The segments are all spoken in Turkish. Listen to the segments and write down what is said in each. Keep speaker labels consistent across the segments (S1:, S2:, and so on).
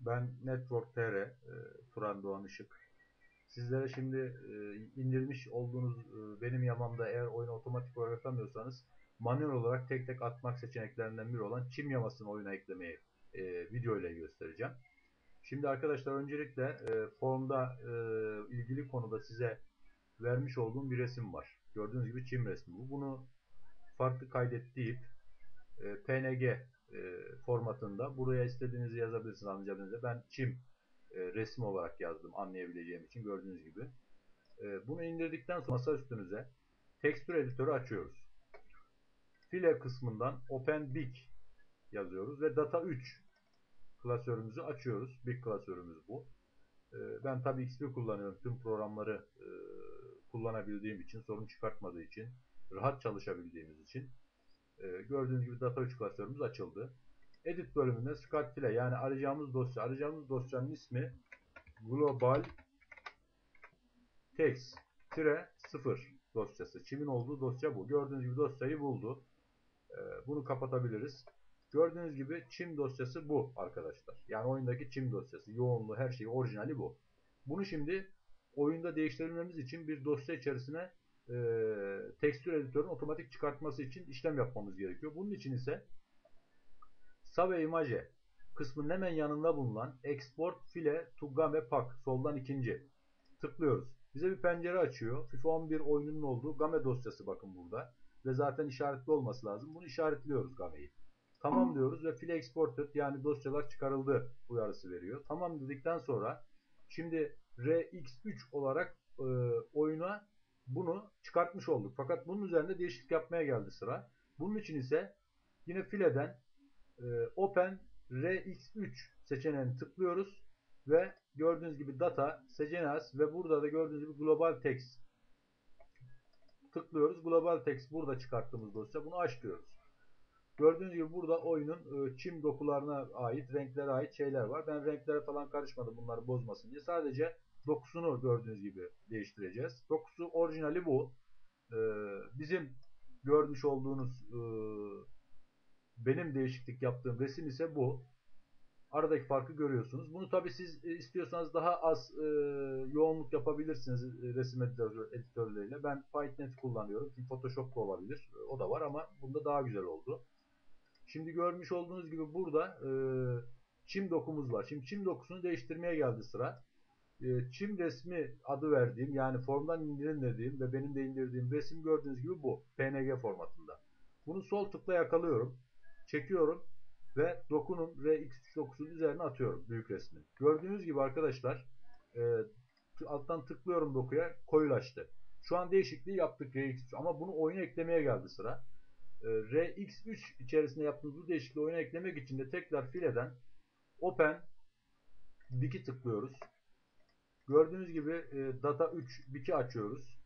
S1: Ben Network TR, e, Turan Doğan Işık. Sizlere şimdi e, indirmiş olduğunuz e, benim yamamda eğer oyunu otomatik olarak atamıyorsanız manuel olarak tek tek atmak seçeneklerinden biri olan çim yamasını oyuna eklemeyi e, video ile göstereceğim. Şimdi arkadaşlar öncelikle e, formda e, ilgili konuda size vermiş olduğum bir resim var. Gördüğünüz gibi çim resmi bu. Bunu farklı kaydet deyip e, PNG e, formatında buraya istediğinizi yazabilirsiniz anlayacağınızı. Ben çim e, resim olarak yazdım anlayabileceğim için gördüğünüz gibi. E, bunu indirdikten sonra masa üstünüze tekstür editörü açıyoruz. File kısmından Open Big yazıyoruz ve Data 3 klasörümüzü açıyoruz. Big klasörümüz bu. E, ben tabi XP kullanıyorum. Tüm programları e, kullanabildiğim için, sorun çıkartmadığı için, rahat çalışabildiğimiz için. E, gördüğünüz gibi Data 3 klasörümüz açıldı. Edit bölümünde Scat File yani arayacağımız dosya, arayacağımız dosyanın ismi Global Text 0 dosyası. Çimin olduğu dosya bu. Gördüğünüz gibi dosyayı buldu. Bunu kapatabiliriz. Gördüğünüz gibi çim dosyası bu arkadaşlar. Yani oyundaki çim dosyası. Yoğunluğu her şeyi orijinali bu. Bunu şimdi oyunda değiştirebilmemiz için bir dosya içerisine e, tekstür editörün otomatik çıkartması için işlem yapmamız gerekiyor. Bunun için ise Save Image kısmının hemen yanında bulunan Export File to Game Pack soldan ikinci tıklıyoruz. Bize bir pencere açıyor. FIFA 11 oyununun olduğu Game dosyası bakın burada. Ve zaten işaretli olması lazım. Bunu işaretliyoruz Game'yi. Tamam diyoruz ve file exported yani dosyalar çıkarıldı uyarısı veriyor. Tamam dedikten sonra şimdi RX3 olarak e, oyuna bunu çıkartmış olduk. Fakat bunun üzerinde değişiklik yapmaya geldi sıra. Bunun için ise yine fileden e, Open RX3 seçeneğini tıklıyoruz ve gördüğünüz gibi data, seçeneğiz ve burada da gördüğünüz gibi global text tıklıyoruz. Global text burada çıkarttığımız dosya. Bunu aç diyoruz. Gördüğünüz gibi burada oyunun e, çim dokularına ait, renklere ait şeyler var. Ben renklere falan karışmadım bunları bozmasın diye. Sadece dokusunu gördüğünüz gibi değiştireceğiz. Dokusu orijinali bu. E, bizim görmüş olduğunuz e, benim değişiklik yaptığım resim ise bu. Aradaki farkı görüyorsunuz. Bunu tabi siz istiyorsanız daha az e, yoğunluk yapabilirsiniz e, resim editör, editörleriyle. Ben PyNet kullanıyorum. Photoshop da olabilir. O da var ama bunda daha güzel oldu. Şimdi görmüş olduğunuz gibi burada e, çim dokumuz var. Şimdi çim dokusunu değiştirmeye geldi sıra. E, çim resmi adı verdiğim yani formdan indirin dediğim ve benim de indirdiğim resim gördüğünüz gibi bu. PNG formatında. Bunu sol tıkla yakalıyorum. Çekiyorum ve dokunun RX3 dokusunun üzerine atıyorum büyük resmi. Gördüğünüz gibi arkadaşlar e, alttan tıklıyorum dokuya koyulaştı. Şu an değişikliği yaptık RX3 ama bunu oyuna eklemeye geldi sıra. Ee, RX3 içerisinde yaptığımız bu değişikliği oyuna eklemek için de tekrar fileden Open Big'i tıklıyoruz. Gördüğünüz gibi e, Data 3 Big'i açıyoruz.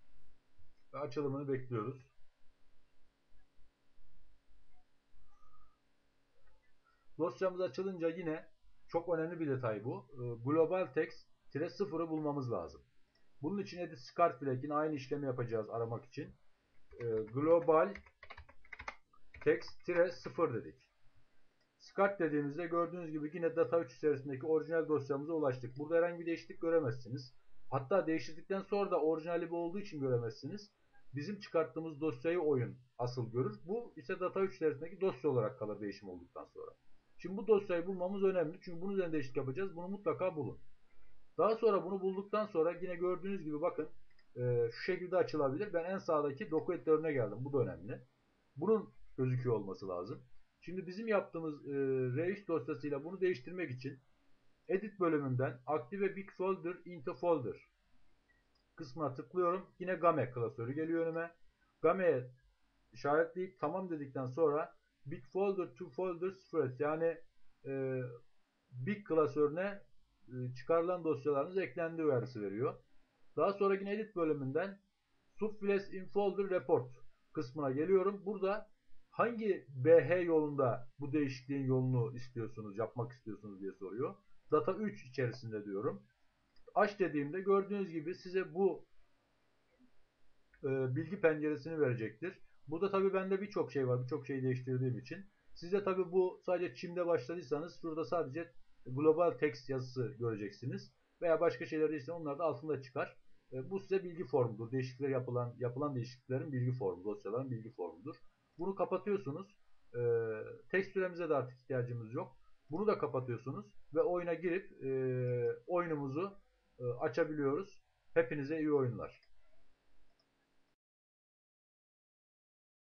S1: Ve açılımını bekliyoruz. Dosyamız açılınca yine çok önemli bir detay bu. E, global text tire sıfırı bulmamız lazım. Bunun için edit Scar Flag'in aynı işlemi yapacağız aramak için. E, global text-0 dedik. Scat dediğimizde gördüğünüz gibi yine data 3 içerisindeki orijinal dosyamıza ulaştık. Burada herhangi bir değişiklik göremezsiniz. Hatta değiştirdikten sonra da orijinali bu olduğu için göremezsiniz. Bizim çıkarttığımız dosyayı oyun asıl görür. Bu ise data 3 içerisindeki dosya olarak kalır değişim olduktan sonra. Şimdi bu dosyayı bulmamız önemli. Çünkü bunun üzerine değişiklik yapacağız. Bunu mutlaka bulun. Daha sonra bunu bulduktan sonra yine gördüğünüz gibi bakın e, şu şekilde açılabilir. Ben en sağdaki doku editörüne geldim. Bu da önemli. Bunun gözüküyor olması lazım. Şimdi bizim yaptığımız e, R3 dosyasıyla bunu değiştirmek için Edit bölümünden Active Big Folder into Folder kısmına tıklıyorum. Yine Game klasörü geliyor önüme. Game'ye işaretleyip tamam dedikten sonra Big Folder to Folder Spread yani e, Big klasörüne e, çıkarılan dosyalarınız eklendi uyarısı veriyor. Daha sonra yine Edit bölümünden Subfiles in Folder Report kısmına geliyorum. Burada hangi BH yolunda bu değişikliğin yolunu istiyorsunuz, yapmak istiyorsunuz diye soruyor. Data 3 içerisinde diyorum. Aç dediğimde gördüğünüz gibi size bu e, bilgi penceresini verecektir. Burada tabi bende birçok şey var. Birçok şeyi değiştirdiğim için. Siz de tabi bu sadece çimde başladıysanız şurada sadece global text yazısı göreceksiniz. Veya başka şeyler ise onlar da altında çıkar. E, bu size bilgi formudur. Değişiklikler yapılan yapılan değişikliklerin bilgi formu, dosyaların bilgi formudur. Bunu kapatıyorsunuz. E, text süremize de artık ihtiyacımız yok. Bunu da kapatıyorsunuz ve oyuna girip e, oyunumuzu e, açabiliyoruz. Hepinize iyi oyunlar.